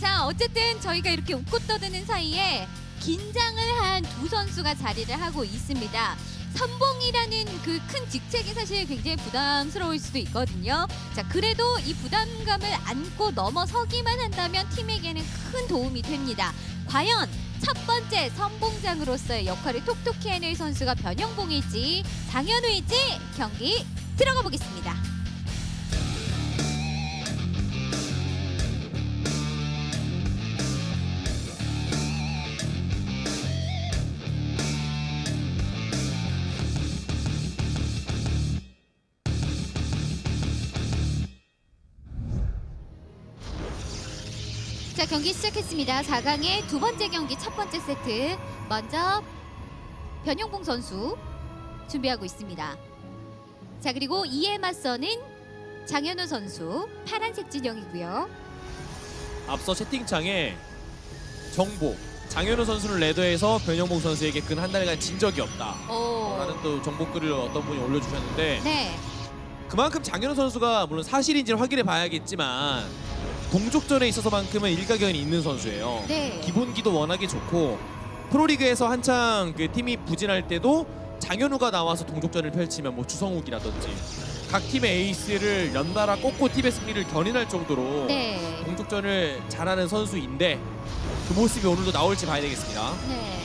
자, 어쨌든 저희가 이렇게 웃고 떠드는 사이에 긴장 을한두 선수가 자리를 하고 있습니다. 선봉이라는 그 큰 직책이 사실 굉장히 부담스러울 수도 있거든요. 자, 그래도 이 부담감을 안고 넘어서기만 한다면 팀에게는 큰 도움이 됩니다. 과연 첫 번째 선봉장으로서의 역할을 톡톡히 해낼 선수가 변영봉일지 장현우일지 경기 들어가 보겠습니다. 자 경기 시작했습니다. 4강의 두 번째 경기 첫 번째 세트 먼저 변용봉 선수 준비하고 있습니다. 자 그리고 이에 맞서는 장현우 선수 파란색 진영이고요. 앞서 채팅창에 정보 장현우 선수를 레더에서 변영봉 선수에게 근 한 달간 진 적이 없다. 오. 라는 또 정보글을 어떤 분이 올려주셨는데 네. 그만큼 장현우 선수가 물론 사실인지는 확인해 봐야겠지만 동족전에 있어서만큼은 일가견이 있는 선수예요. 네. 기본기도 워낙에 좋고 프로리그에서 한창 그 팀이 부진할 때도 장현우가 나와서 동족전을 펼치면 뭐 주성욱이라든지 각 팀의 에이스를 연달아 꽂고 팀의 승리를 견인할 정도로 네. 동족전을 잘하는 선수인데 그 모습이 오늘도 나올지 봐야 되겠습니다. 네.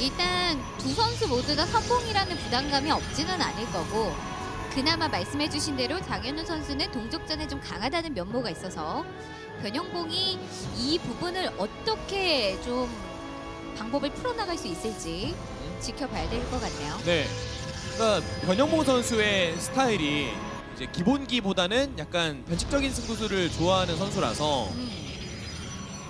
일단 두 선수 모두 다 선봉이라는 부담감이 없지는 않을 거고 그나마 말씀해주신 대로 장현우 선수는 동족전에 좀 강하다는 면모가 있어서 변영봉이 이 부분을 어떻게 좀 방법을 풀어나갈 수 있을지 지켜봐야 될 것 같네요. 네. 그러니까 변영봉 선수의 스타일이 이제 기본기보다는 약간 변칙적인 승부수를 좋아하는 선수라서 음,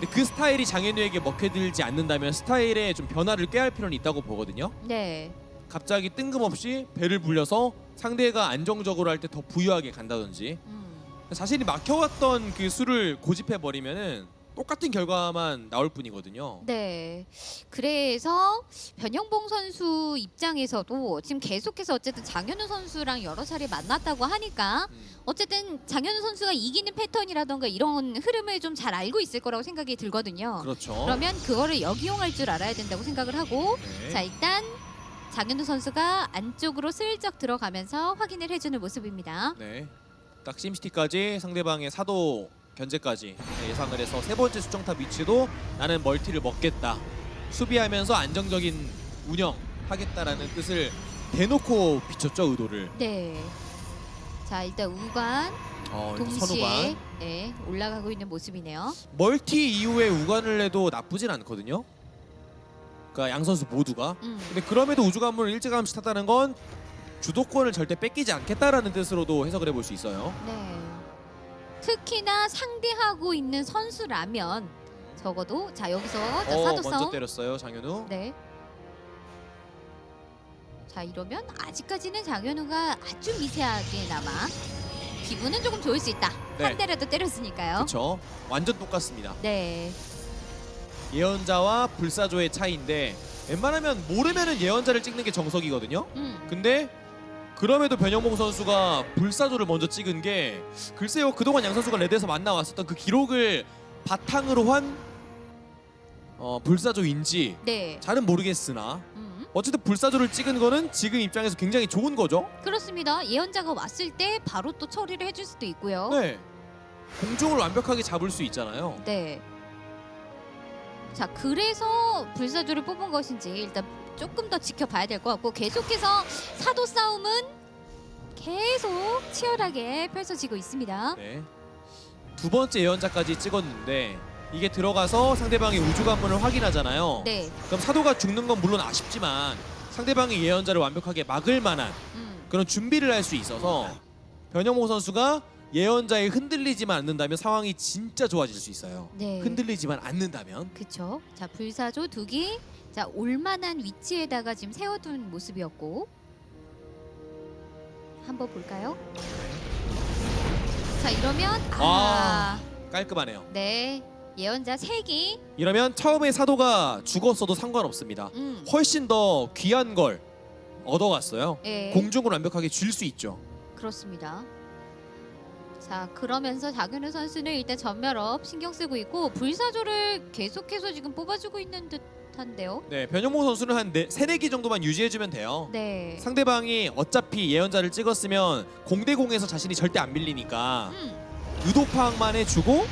근데 그 스타일이 장현우에게 먹혀들지 않는다면 스타일에 좀 변화를 꾀할 필요는 있다고 보거든요. 네. 갑자기 뜬금없이 배를 불려서 상대가 안정적으로 할 때 더 부유하게 간다든지 음. 자신이 막혀왔던 그 수를 고집해 버리면은 똑같은 결과만 나올 뿐이거든요. 네. 그래서 변영봉 선수 입장에서도 지금 계속해서 어쨌든 장현우 선수랑 여러 차례 만났다고 하니까 음. 어쨌든 장현우 선수가 이기는 패턴이라던가 이런 흐름을 좀 잘 알고 있을 거라고 생각이 들거든요. 그렇죠. 그러면 그거를 역이용할 줄 알아야 된다고 생각을 하고 네. 자 일단 장현우 선수가 안쪽으로 슬쩍 들어가면서 확인을 해주는 모습입니다. 네. 딱 심시티까지 상대방의 사도 견제까지 예상을 해서 세 번째 수정탑 위치도 나는 멀티를 먹겠다. 수비하면서 안정적인 운영 하겠다라는 뜻을 대놓고 비췄죠 의도를. 네. 자 일단 우관 어, 동시에 선우관 네, 올라가고 있는 모습이네요. 멀티 이후에 우관을 내도 나쁘진 않거든요. 그러니까 양 선수 모두가. 음. 근데 그럼에도 우주 관문을 일찌감치 탔다는 건 주도권을 절대 뺏기지 않겠다라는 뜻으로도 해석을 해볼 수 있어요. 네. 특히나 상대하고 있는 선수라면 적어도 자 여기서 자 어, 사도 먼저 싸움. 때렸어요 장현우. 네. 자 이러면 아직까지는 장현우가 아주 미세하게나마 기분은 조금 좋을 수 있다. 네. 한 대라도 때렸으니까요. 그렇죠. 완전 똑같습니다. 네. 예언자와 불사조의 차이인데 웬만하면 모르면은 예언자를 찍는 게 정석이거든요. 음. 근데 그럼에도 변영봉 선수가 불사조를 먼저 찍은 게 글쎄요 그동안 양 선수가 레드에서 만나왔었던 그 기록을 바탕으로 한 어, 불사조인지 네. 잘은 모르겠으나 음. 어쨌든 불사조를 찍은 거는 지금 입장에서 굉장히 좋은 거죠. 그렇습니다. 예언자가 왔을 때 바로 또 처리를 해줄 수도 있고요. 네. 공중을 완벽하게 잡을 수 있잖아요. 네. 자, 그래서 불사조를 뽑은 것인지 일단 조금 더 지켜봐야 될 것 같고 계속해서 사도 싸움은 계속 치열하게 펼쳐지고 있습니다. 네. 두 번째 예언자까지 찍었는데 이게 들어가서 상대방의 우주 관문을 확인하잖아요. 네. 그럼 사도가 죽는 건 물론 아쉽지만 상대방의 예언자를 완벽하게 막을 만한 음. 그런 준비를 할 수 있어서 변영모 선수가 예언자에 흔들리지만 않는다면 상황이 진짜 좋아질 수 있어요. 네. 흔들리지만 않는다면 그쵸. 자, 불사조 두기 자 올만한 위치에다가 지금 세워둔 모습이었고 한번 볼까요? 자 이러면 아, 깔끔하네요. 네 예언자 세기 이러면 처음에 사도가 죽었어도 상관없습니다. 음, 훨씬 더 귀한 걸 얻어갔어요. 예, 공중을 완벽하게 줄 수 있죠. 그렇습니다. 자 그러면서 장현우 선수는 일단 전멸업 신경 쓰고 있고 불사조를 계속해서 지금 뽑아주고 있는 듯한데요. 네, 변형모 선수는 한 네, 기 정도만 유지해주면 돼요. 네. 상대방이 어차피 예언자를 찍었으면 공대공에서 자신이 절대 안 밀리니까 음, 유도 파악만 해주고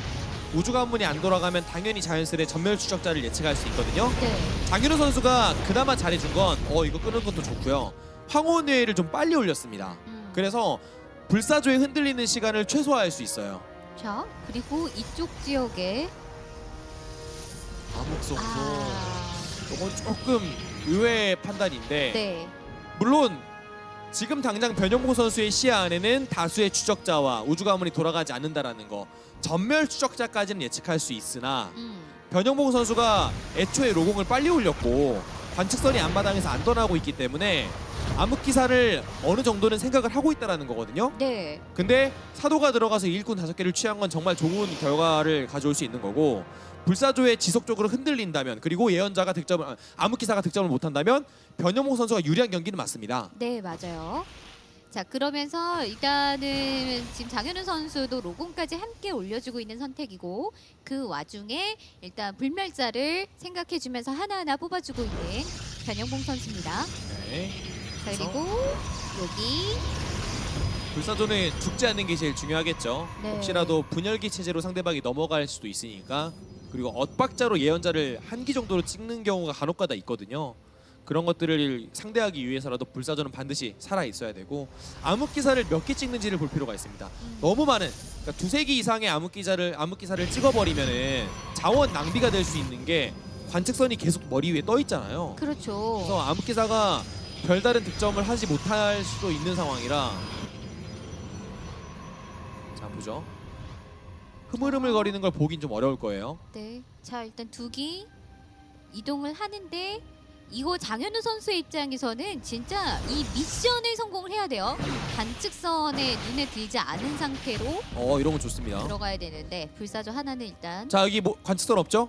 우주 관문이 안 돌아가면 당연히 자연스레 전멸 추적자를 예측할 수 있거든요. 네. 장윤호 선수가 그나마 잘해준 건 어 이거 끄는 것도 좋고요. 황혼회를 좀 빨리 올렸습니다. 음. 그래서 불사조에 흔들리는 시간을 최소화할 수 있어요. 자 그리고 이쪽 지역에 암흑성소 아, 이건 조금 의외의 판단인데 네. 물론 지금 당장 변형모 선수의 시야 안에는 다수의 추적자와 우주 가문이 돌아가지 않는다라는 거 전멸 추적자까지는 예측할 수 있으나 음, 변형봉 선수가 애초에 로공을 빨리 올렸고 관측선이 앞마당에서 안 떠나고 있기 때문에 암흑 기사를 어느 정도는 생각을 하고 있다라는 거거든요. 네. 근데 사도가 들어가서 일꾼 다섯 개를 취한 건 정말 좋은 결과를 가져올 수 있는 거고 불사조에 지속적으로 흔들린다면 그리고 예언자가 득점을 아, 암흑 기사가 득점을 못한다면 변형봉 선수가 유리한 경기는 맞습니다. 네, 맞아요. 자, 그러면서 일단은 지금 장현우 선수도 로공까지 함께 올려주고 있는 선택이고 그 와중에 일단 불멸자를 생각해주면서 하나하나 뽑아주고 있는 변영봉 선수입니다. 네. 자, 그리고 여기 불사조는 죽지 않는 게 제일 중요하겠죠. 네. 혹시라도 분열기 체제로 상대방이 넘어갈 수도 있으니까 그리고 엇박자로 예언자를 한 기 정도로 찍는 경우가 간혹가다 있거든요. 그런 것들을 상대하기 위해서라도 불사조는 반드시 살아 있어야 되고 암흑 기사를 몇 개 찍는지를 볼 필요가 있습니다. 음, 너무 많은 그러니까 두세 기 이상의 암흑 기사를 암흑 기사를 찍어버리면은 자원 낭비가 될 수 있는 게 관측선이 계속 머리 위에 떠 있잖아요. 그렇죠. 그래서 암흑 기사가 별다른 득점을 하지 못할 수도 있는 상황이라 자 보죠. 흐물흐물 거리는 걸 보긴 좀 어려울 거예요. 네. 자, 일단 두기 이동을 하는데 이거 장현우 선수의 입장에서는 진짜 이 미션을 성공을 해야 돼요. 관측선에 눈에 들지 않은 상태로 어 이런 거 좋습니다. 들어가야 되는데 불사조 하나는 일단 자 여기 뭐 관측선 없죠?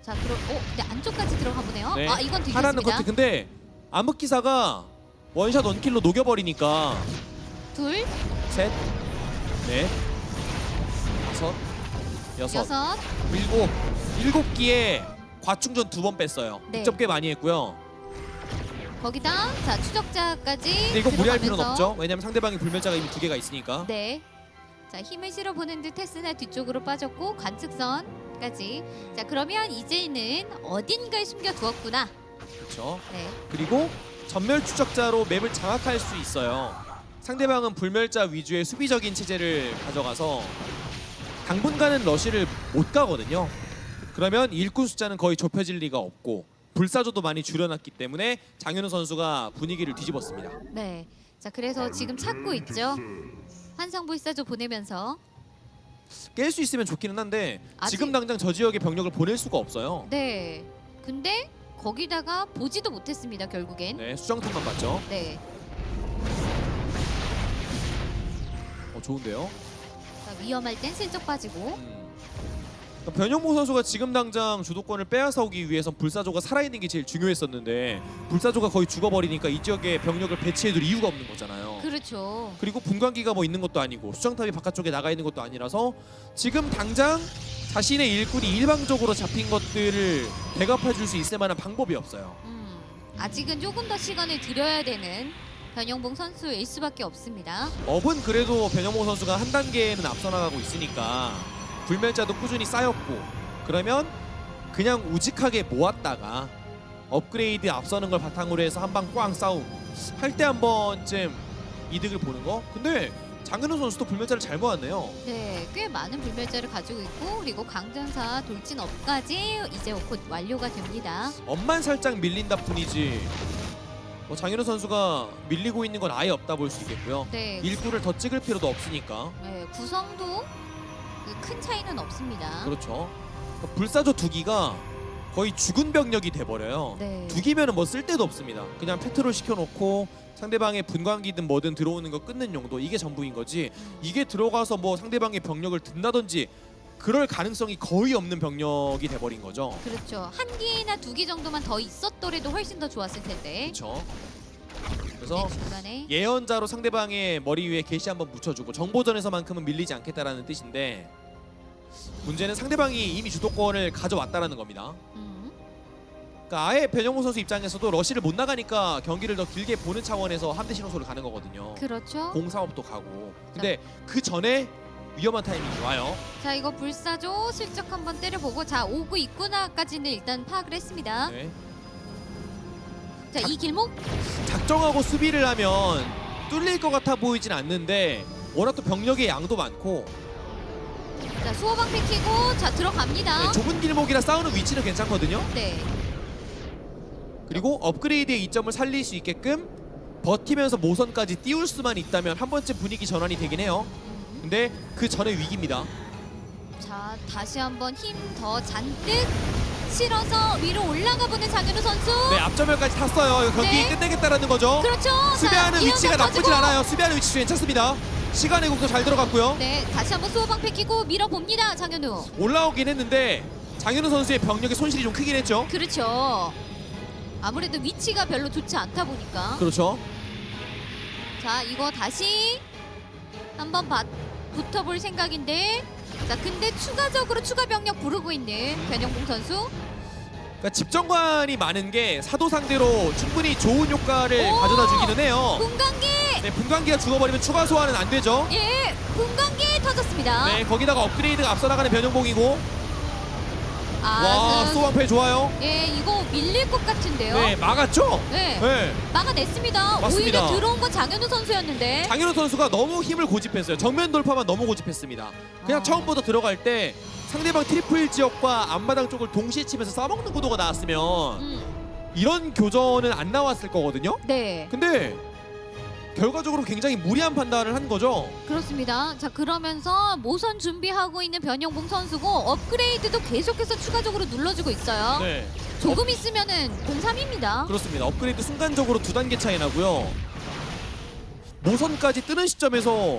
자 그럼 어 근데 안쪽까지 들어가 보네요. 네. 아 이건 하나는 되겠습니다. 커트 근데 암흑 기사가 원샷 원킬로 녹여버리니까 둘, 셋, 넷, 다섯, 여섯, 여섯, 일곱 일곱 기에 과충전 두 번 뺐어요. 네. 득점 꽤 많이 했고요. 거기다 자 추적자까지. 근데 이거 무리할 필요는 들어가면서 없죠. 왜냐면 상대방이 불멸자가 이미 두 개가 있으니까. 네. 자 힘을 실어 보는 듯 했으나 뒤쪽으로 빠졌고 관측선까지. 자 그러면 이제는 어딘가에 숨겨 두었구나. 그렇죠. 네. 그리고 전멸 추적자로 맵을 장악할 수 있어요. 상대방은 불멸자 위주의 수비적인 체제를 가져가서 당분간은 러시를 못 가거든요. 그러면 일꾼 숫자는 거의 좁혀질 리가 없고 불사조도 많이 줄여놨기 때문에 장현우 선수가 분위기를 뒤집었습니다. 네. 자 그래서 지금 찾고 있죠. 환상 불사조 보내면서 깰 수 있으면 좋기는 한데 아직- 지금 당장 저 지역에 병력을 보낼 수가 없어요. 네. 근데 거기다가 보지도 못했습니다 결국엔. 네, 수정탄만 봤죠. 네. 어, 좋은데요. 자, 위험할 땐 슬쩍 빠지고. 음. 그러니까 변형모 선수가 지금 당장 주도권을 빼앗아오기 위해선 불사조가 살아있는 게 제일 중요했었는데 불사조가 거의 죽어버리니까 이 지역에 병력을 배치해둘 이유가 없는 거잖아요. 그렇죠. 그리고 분광기가 뭐 있는 것도 아니고 수정탑이 바깥쪽에 나가 있는 것도 아니라서 지금 당장 자신의 일꾼이 일방적으로 잡힌 것들을 대갚아 줄 수 있을 만한 방법이 없어요. 음, 아직은 조금 더 시간을 들여야 되는 변영봉 선수일 수밖에 없습니다. 업은 그래도 변형모 선수가 한 단계는 앞서 나가고 있으니까 불멸자도 꾸준히 쌓였고 그러면 그냥 우직하게 모았다가 업그레이드 앞서는 걸 바탕으로 해서 한 방 꽝 싸움 할 때 한 번쯤 이득을 보는 거 근데 장근호 선수도 불멸자를 잘 모았네요 네, 꽤 많은 불멸자를 가지고 있고 그리고 강전사 돌진업까지 이제 곧 완료가 됩니다. 업만 살짝 밀린다 뿐이지 뭐 장현우 선수가 밀리고 있는 건 아예 없다 볼 수 있겠고요 네, 일구를 더 찍을 필요도 없으니까 네 구성도 그큰 차이는 없습니다. 그렇죠. 불사조 두 기가 거의 죽은 병력이 돼버려요. 네. 두기면은 뭐 쓸데도 없습니다. 그냥 페트롤 시켜놓고 상대방의 분광기든 뭐든 들어오는 거 끊는 용도 이게 전부인 거지. 이게 들어가서 뭐 상대방의 병력을 든다든지 그럴 가능성이 거의 없는 병력이 돼버린 거죠. 그렇죠. 한 기나 두 기 정도만 더 있었더라도 훨씬 더 좋았을 텐데. 그렇죠. 그래서 네, 중간에 예언자로 상대방의 머리 위에 게시 한번 묻혀주고 정보전에서만큼은 밀리지 않겠다라는 뜻인데 문제는 상대방이 이미 주도권을 가져왔다라는 겁니다. 음, 그러니까 아예 변형호 선수 입장에서도 러시를 못 나가니까 경기를 더 길게 보는 차원에서 함대 신호소를 가는 거거든요. 그렇죠. 공사업도 가고. 근데 그 전에 위험한 타이밍이 와요. 자 이거 불사조 슬쩍 한번 때려보고 자 오고 있구나까지는 일단 파악을 했습니다. 네. 자 이 길목 작정하고 수비를 하면 뚫릴 것 같아 보이진 않는데 워낙 또 병력의 양도 많고 자 수호방 뺏기고 자 들어갑니다. 네, 좁은 길목이라 싸우는 위치는 괜찮거든요. 네. 그리고 업그레이드의 이점을 살릴 수 있게끔 버티면서 모선까지 띄울 수만 있다면 한 번쯤 분위기 전환이 되긴 해요. 음. 근데 그 전에 위기입니다. 자 다시 한번 힘 더 잔뜩 실어서 위로 올라가 보는 장현우 선수. 네, 앞전면까지 탔어요. 경기 네. 끝내겠다라는 거죠. 그렇죠. 수비하는 자, 위치가 나쁘진 터지고. 않아요. 수비하는 위치 괜찮습니다. 시간의 곡도 잘 들어갔고요. 네 다시 한번 수호방 뺏기고 밀어봅니다 장현우. 올라오긴 했는데 장현우 선수의 병력의 손실이 좀 크긴 했죠. 그렇죠. 아무래도 위치가 별로 좋지 않다 보니까. 그렇죠. 자 이거 다시 한번 바, 붙어볼 생각인데 자 근데 추가적으로 추가 병력 부르고 있는 변영봉 선수 그러니까 집정관이 많은 게 사도 상대로 충분히 좋은 효과를 오! 가져다 주기는 해요. 분광기 네, 분광기가 죽어버리면 추가 소환은 안 되죠. 예 분광기 터졌습니다 네, 거기다가 업그레이드가 앞서 나가는 변형봉이고 와, 아 그, 소방패 좋아요. 예 이거 밀릴 것 같은데요 네, 막았죠. 네, 네. 막아냈습니다 맞습니다. 오히려 들어온 건 장현우 선수였는데 장현우 선수가 너무 힘을 고집했어요. 정면 돌파만 너무 고집했습니다. 그냥 아. 처음부터 들어갈 때 상대방 트리플 지역과 앞마당 쪽을 동시에 치면서 싸먹는 구도가 나왔으면 음, 이런 교전은 안 나왔을 거거든요. 네 근데 결과적으로 굉장히 무리한 판단을 한 거죠. 그렇습니다. 자 그러면서 모선 준비하고 있는 변영봉 선수고 업그레이드도 계속해서 추가적으로 눌러주고 있어요. 네, 조금 있으면은 03입니다. 그렇습니다. 업그레이드 순간적으로 두 단계 차이 나고요. 모선까지 뜨는 시점에서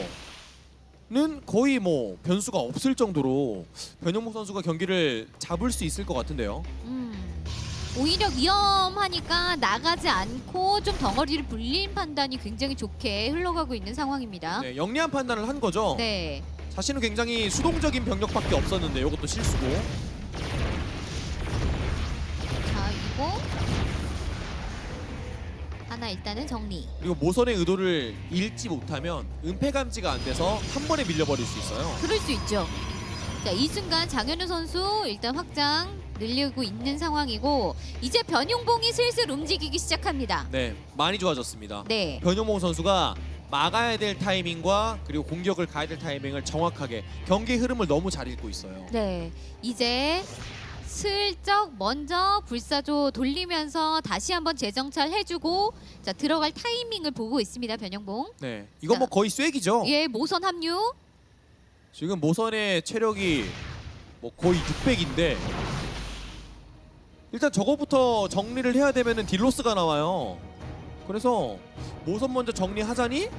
는 거의 뭐 변수가 없을 정도로 변영목 선수가 경기를 잡을 수 있을 것 같은데요. 음, 오히려 위험하니까 나가지 않고 좀 덩어리를 불린 판단이 굉장히 좋게 흘러가고 있는 상황입니다. 네, 영리한 판단을 한 거죠. 네. 자신은 굉장히 수동적인 병력밖에 없었는데 이것도 실수고. 자 이거 하나 일단은 정리. 그리고 모선의 의도를 읽지 못하면 은폐 감지가 안 돼서 한 번에 밀려버릴 수 있어요. 그럴 수 있죠. 자, 이 순간 장현우 선수 일단 확장 늘리고 있는 상황이고 이제 변용봉이 슬슬 움직이기 시작합니다. 네, 많이 좋아졌습니다. 네. 변효몽 선수가 막아야 될 타이밍과 그리고 공격을 가야 될 타이밍을 정확하게 경기 흐름을 너무 잘 읽고 있어요. 네. 이제 슬쩍 먼저 불사조 돌리면서 다시 한번 재정찰 해주고 자 들어갈 타이밍을 보고 있습니다 변영봉. 네, 이건 자. 뭐 거의 쐐기죠. 예 모선 합류. 지금 모선의 체력이 뭐 거의 600인데 일단 저거부터 정리를 해야 되면은 딜로스가 나와요. 그래서 모선 먼저 정리하자니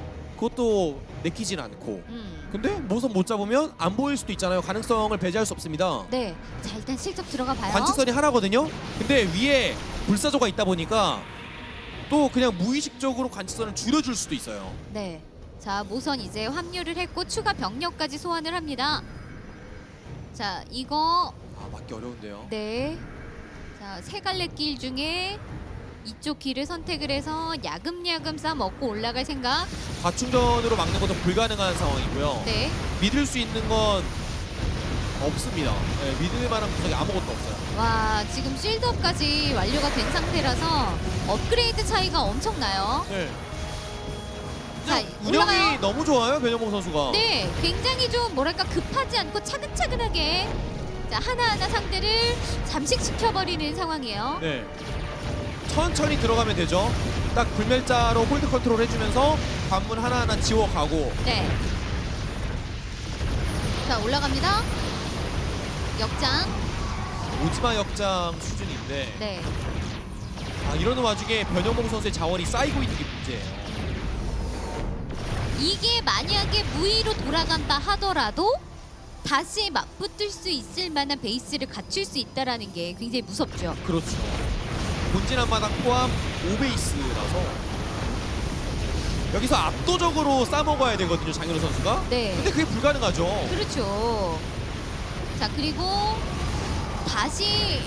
그것도 내키진 않고 음. 근데 모선 못 잡으면 안 보일 수도 있잖아요. 가능성을 배제할 수 없습니다. 네. 자 일단 슬쩍 들어가 봐요. 관측선이 하나거든요. 근데 위에 불사조가 있다 보니까 또 그냥 무의식적으로 관측선을 줄여줄 수도 있어요. 네. 자 모선 이제 합류를 했고 추가 병력까지 소환을 합니다. 자 이거 아 맞기 어려운데요. 네. 자, 세 갈래 길 중에 이쪽 길을 선택을 해서 야금야금 싸 먹고 올라갈 생각. 과충전으로 막는 것도 불가능한 상황이고요. 네. 믿을 수 있는 건 없습니다. 네, 믿을 만한 구석이 아무것도 없어요. 와, 지금 실드업까지 완료가 된 상태라서 업그레이드 차이가 엄청나요. 네. 자, 운영이 올라가요. 너무 좋아요, 변현봉 선수가. 네, 굉장히 좀 뭐랄까 급하지 않고 차근차근하게 자, 하나하나 상대를 잠식시켜버리는 상황이에요. 네. 천천히 들어가면 되죠. 딱 불멸자로 홀드 컨트롤 해주면서 관문 하나하나 지워가고 네. 자, 올라갑니다. 역장. 오지마 역장 수준인데 네. 아, 이러는 와중에 변형봉 선수의 자원이 쌓이고 있는 게 문제예요. 이게 만약에 무위로 돌아간다 하더라도 다시 맞붙을 수 있을 만한 베이스를 갖출 수 있다라는 게 굉장히 무섭죠. 그렇죠. 본진 한마당 포함 5베이스라서 여기서 압도적으로 싸먹어야 되거든요, 장현우 선수가. 네. 근데 그게 불가능하죠. 그렇죠. 자 그리고 다시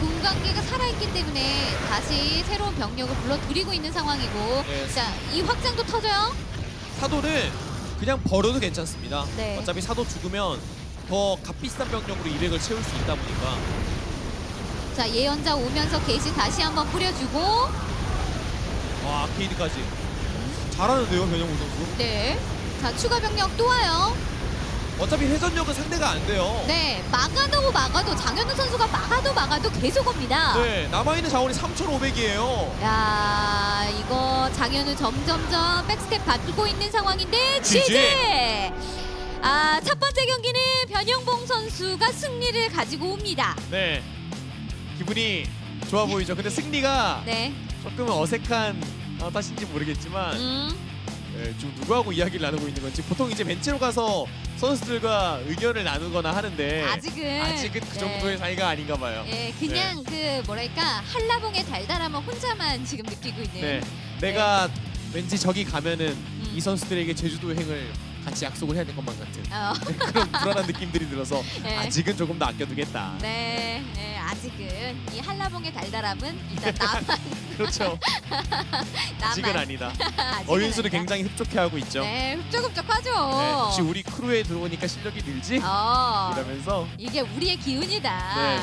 공관계가 살아있기 때문에 다시 새로운 병력을 불러들이고 있는 상황이고 네. 자 이 확장도 터져요. 사도는 그냥 벌어도 괜찮습니다. 네. 어차피 사도 죽으면 더 값비싼 병력으로 200을 채울 수 있다 보니까 자 예언자 오면서 게시 다시 한번 뿌려주고 와 아케이드까지 잘하는데요 변형우 선수. 네. 자 추가 병력 또 와요. 어차피 회전력은 상대가 안 돼요. 네 막아도 막아도 장현우 선수가 막아도 막아도 계속 옵니다. 네, 남아있는 자원이 3,500이에요. 야 이거 장현우 점점점 백스텝 받고 있는 상황인데 GG. GG 아첫 번째 경기는 변영봉 선수가 승리를 가지고 옵니다 네, 기분이 좋아 보이죠. 근데 승리가 네 조금 어색한 어, 탓인지 모르겠지만 음, 네, 지금 누구하고 이야기를 나누고 있는 건지 보통 이제 벤치로 가서 선수들과 의견을 나누거나 하는데 아직은 아직은 그 네. 정도의 사이가 아닌가 봐요. 예, 그냥 그 뭐랄까 한라봉의 달달함을 혼자만 지금 느끼고 있는 네, 내가 왠지 저기 가면은 이 음. 선수들에게 제주도 여행을 같이 약속을 해야 될 것만 같은 어, 그런 불안한 느낌들이 들어서 네. 아직은 조금 더 아껴두겠다. 네, 네, 아직은 이 한라봉의 달달함은 일단 나만 그렇죠. 아직은 나만 아니다. 아직은 어윤수는 아니다. 굉장히 흡족해하고 있죠. 네 흡족흡족하죠 네, 혹시 우리 크루에 들어오니까 실력이 늘지? 어. 이러면서 이게 우리의 기운이다. 네.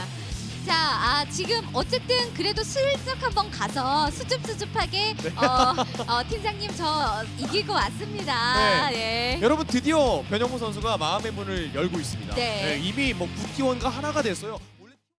자, 아, 지금 어쨌든 그래도 슬쩍 한번 가서 수줍수줍하게 네. 어, 어, 팀장님 저 이기고 왔습니다. 예. 여러분 드디어 변영무 선수가 마음의 문을 열고 있습니다. 네. 이미 뭐 구티원과 하나가 됐어요.